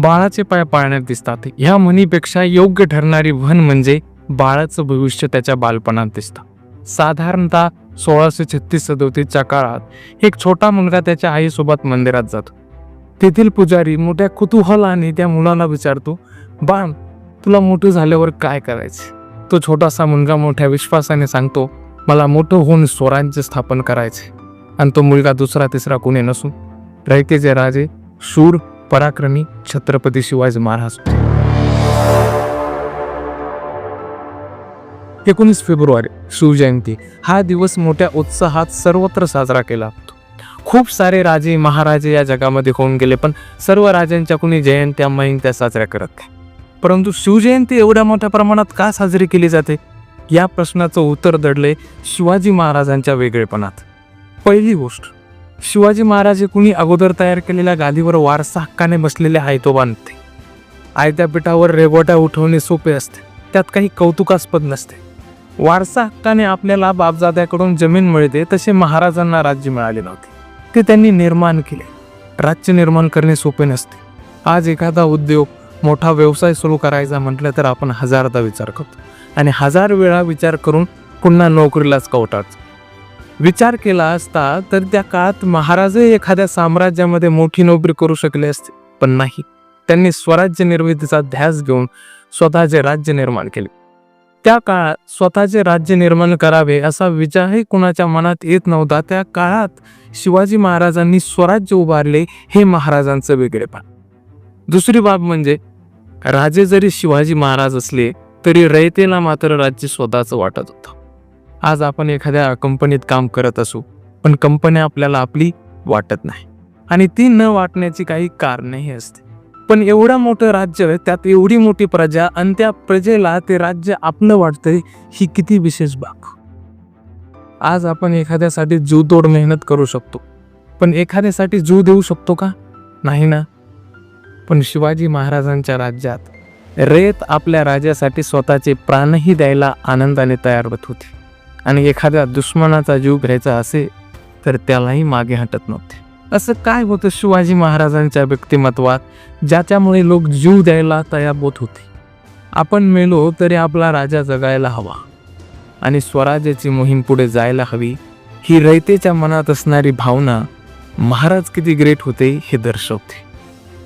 बाळाचे पाय पाळण्यात दिसतात. ह्या म्हणीपेक्षा योग्य ठरणारी म्हण म्हणजे बाळाचं भविष्य त्याच्या बालपणात दिसतं. साधारणतः सोळाशे छत्तीस सदोतीसच्या काळात एक छोटा मुलगा त्याच्या आईसोबत मंदिरात जातो. तेथील पुजारी मोठ्या कुतूहलाने त्या मुलाला विचारतो बाळ तुला मोठं झाल्यावर काय करायचे? तो छोटासा मुलगा मोठ्या विश्वासाने सांगतो मला मोठं होऊन स्वराज्य स्थापन करायचे आणि तो मुलगा दुसरा तिसरा कोणी नसून रयतेचे राजे शूर पराक्रमी छत्रपती शिवाजी महाराज एकोणीस फेब्रुवारी शिवजयंती हा दिवस मोठ्या उत्साहात सर्वत्र साजरा केला जातो. खूप सारे राजे महाराजे या जगामध्ये होऊन गेले पण सर्व राजांच्या कुणी जयंत्या महिन्या साजऱ्या करत नाही. परंतु शिवजयंती एवढ्या मोठ्या प्रमाणात का साजरी केली जाते? या प्रश्नाचं उत्तर दडले शिवाजी महाराजांच्या वेगळेपणात. पहिली गोष्ट शिवाजी महाराज हे कुणी अगोदर तयार केलेल्या गादीवर वारसा हक्काने बसलेले तो बांधते. आयत्या पिठावर रेगोट्या उठवणे सोपे असते. त्यात काही कौतुकास्पद नसते. वारसा हक्काने आपल्याला बापजाद्याकडून जमीन मिळते तसे महाराजांना राज्य मिळाले नव्हते. ते त्यांनी निर्माण केले. राज्य निर्माण करणे सोपे नसते. आज एखादा उद्योग मोठा व्यवसाय सुरू करायचा म्हटलं तर आपण हजारदा विचार करतो. आणि हजार वेळा विचार करून पुन्हा नोकरीलाच कवटाळतो. विचार केला असता तर त्या काळात महाराजही एखाद्या साम्राज्यामध्ये मोठी नोकरी करू शकले असते पण नाही. त्यांनी स्वराज्य निर्मितीचा ध्यास घेऊन स्वतःचे राज्य निर्माण केले. त्या काळात स्वतःचे राज्य निर्माण करावे असा विचारही कुणाच्या मनात येत नव्हता. त्या काळात शिवाजी महाराजांनी स्वराज्य उभारले हे महाराजांचं वेगळेपण दुसरी बाब म्हणजे राजे जरी शिवाजी महाराज असले तरी रयतेला मात्र राज्य स्वतःचं वाटत होतं. आज आपण एखाद्या कंपनीत काम करत असू पण कंपनी आपल्याला आपली वाटत नाही. आणि ती न वाटण्याची काही कारणही असते. पण एवढं मोठं राज्य त्यात एवढी मोठी प्रजा आणि त्या प्रजेला ते राज्य आपलं वाटतंय ही किती विशेष बाब. आज आपण एखाद्यासाठी जीवतोड मेहनत करू शकतो. पण एखाद्यासाठी जीव देऊ शकतो का? नाही ना. पण शिवाजी महाराजांच्या राज्यात रेत आपल्या राजासाठी स्वतःचे प्राणही द्यायला आनंदाने तयार होत होती. आणि एखाद्या दुश्मनाचा जीव घ्यायचा असे तर त्यालाही मागे हटत नव्हते. असं काय होतं शिवाजी महाराजांच्या व्यक्तिमत्वात ज्याच्यामुळे लोक जीव द्यायला तयार होत होते? आपण मेलो तरी आपला राजा जगायला हवा. आणि स्वराज्याची मोहीम पुढे जायला हवी ही रयतेच्या मनात असणारी भावना महाराज किती ग्रेट होते हे दर्शवते.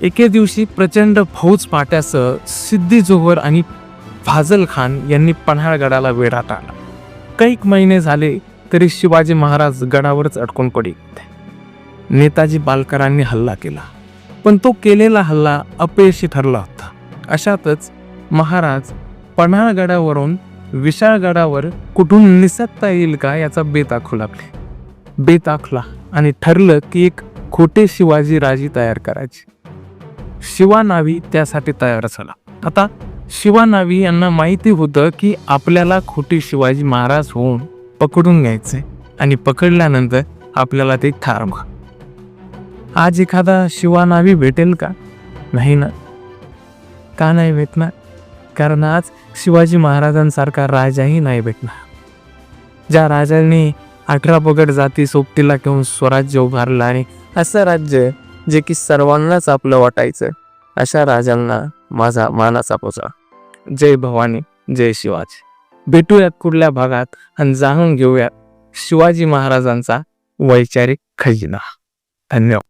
एके दिवशी प्रचंड फौज पाट्यासह सिद्धी जोहर आणि फाजल खान यांनी पन्हाळगडाला वेढा टाळला काही महिने झाले तरी शिवाजी महाराज गडावरच अडकून पडी नेताजी बालकरांनी हल्ला केला. पण तो केलेला हल्ला अपयशी ठरला होता. अशातच महाराज पन्हाळगडावरून विशाळगडावर कुठून निसटता येईल का याचा बेत आखू लागले. बेत आखला आणि ठरलं की एक खोटे शिवाजी राजी तयार करायचे. शिवानावी त्यासाठी तयार झाला. आता शिवानावी यांना माहिती होतं की आपल्याला खोटे शिवाजी महाराज होऊन पकडून घ्यायचे आणि पकडल्यानंतर आपल्याला ते ठार मार. आज एखादा शिवानावी भेटेल का? नाही ना. का नाही भेटणार? कारण आज शिवाजी महाराजांसारखा राजाही नाही भेटणार. ज्या राजांनी अठरा पगड जाती सोबतीला घेऊन स्वराज्य उभारलं आणि असं राज्य जे की सर्वांनाच आपलं वाटायचं अशा राजांना माझा मानाचा पोचा. जय भवानी जय शिवाजी. भेटूयात कुठल्या भागात आणि जाणून घेऊयात शिवाजी महाराजांचा वैचारिक खजिना. धन्यवाद.